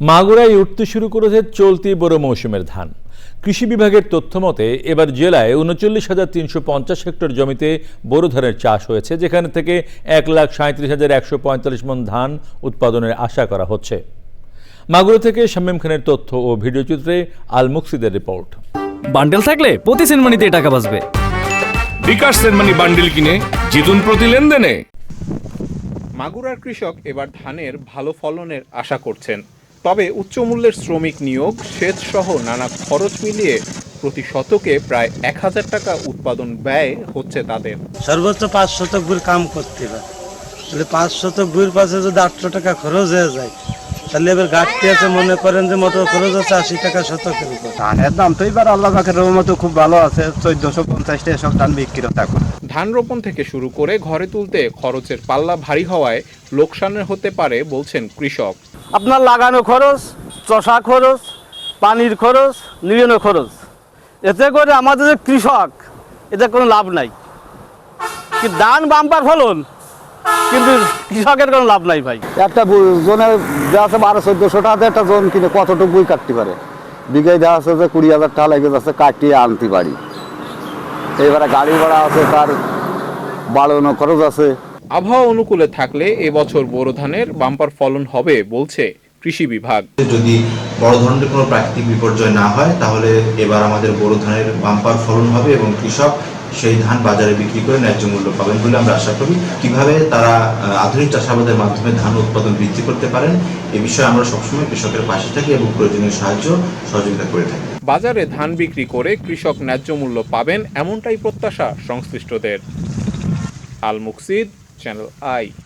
মাগুরায় উঠতে শুরু করেছে চলতি বড় মৌসুমের ধান। কৃষি বিভাগের তথ্য মতে এবার জেলায় উনচল্লিশ হাজার তিনশো পঞ্চাশ হেক্টর জমিতে বোরো ধানের চাষ হয়েছে যেখানে থেকে এক লাখ সাঁত্রিশ হাজার একশো পঁয়তাল্লিশ মন ধান উৎপাদনের আশা করা হচ্ছে। মাগুরা থেকে শামীম খানের তথ্য ও ভিডিওচিত্রে আল মুকসিদের রিপোর্ট। বান্ডেল থাকলে প্রতি সেনমানিতে টাকা বাঁচবে। বিকাশ সেনমানি বান্ডিল কিনে জিতুন প্রতি লেনদেনে। মাগুরার কৃষক এবার ধানের ভালো ফলনের আশা করছেন। তবে উচ্চ মূল্যের শ্রমিক নিয়োগ সেচ সহ নানা খরচ মিলিয়ে প্রতি শতকে প্রায় এক হাজার টাকা উৎপাদন ব্যয় হচ্ছে তাদের। সর্বোচ্চ পাঁচ শতক গুড় কাম করতে হবে। তাহলে পাঁচ শতক গুড় পাশে যদি আটশো টাকা খরচ হয়ে যায় তাহলে এবার ঘাটতি আছে মনে করেন যে মোটর খরচ আছে আশি টাকা শতকের উপর। ধানের দাম তো এবার আল্লাহ পাখের রহমতে খুব ভালো আছে চোদ্দশো পঞ্চাশ টাকা সব ধান বিক্রি এখন। ধান রোপণ থেকে শুরু করে ঘরে তুলতে খরচের পাল্লা ভারী হওয়ায় লোকসানের হতে পারে বলছেন কৃষক। আপনার লাগানো খরচ, চষা খরচ, পানির খরচ নিড়ানো খরচ। এতে করে আমাদের যে কৃষক, এতে কোনো লাভ নাই। কি ধান বাম্পার ফলন, কিন্তু কৃষকের কোনো লাভ নাই ভাই। একটা জোনে দেওয়া আছে বারো চোদ্দশো টাকাতে একটা জোন কিনে কতটুকু বই কাটতে পারে? বিঘায় দেওয়া আছে যে কুড়ি হাজার টাকা লেগে যাচ্ছে, কাটিয়ে আনতে পারি। এবারে গাড়ি ভাড়া আছে, তার বাড়ানো খরচ আছে। আবহাওয়া অনুকূলে থাকলে এবছর বোরো ধানের বাম্পার ফলন হবে বলছে কৃষি বিভাগ। যদি বড় ধরনের কোনো প্রাকৃতিক বিপর্যয় না হয় তাহলে এবার আমাদের বোরো ধানের বাম্পার ফলন হবে এবং কৃষক সেই ধান বাজারে বিক্রি করে ন্যায্য মূল্য পাবেন বলে আমরা আশা করি। কীভাবে তারা আধুনিক চাষাবাদের মাধ্যমে ধান উৎপাদন বৃদ্ধি করতে পারেন এ বিষয়ে আমরা সবসময় কৃষকের পাশে থাকি এবং প্রয়োজনীয় সাহায্য সহযোগিতা করে থাকি। বাজারে ধান বিক্রি করে কৃষক ন্যায্য মূল্য পাবেন এমনটাই প্রত্যাশা সংশ্লিষ্টদের। আল মুকসিদ channel I.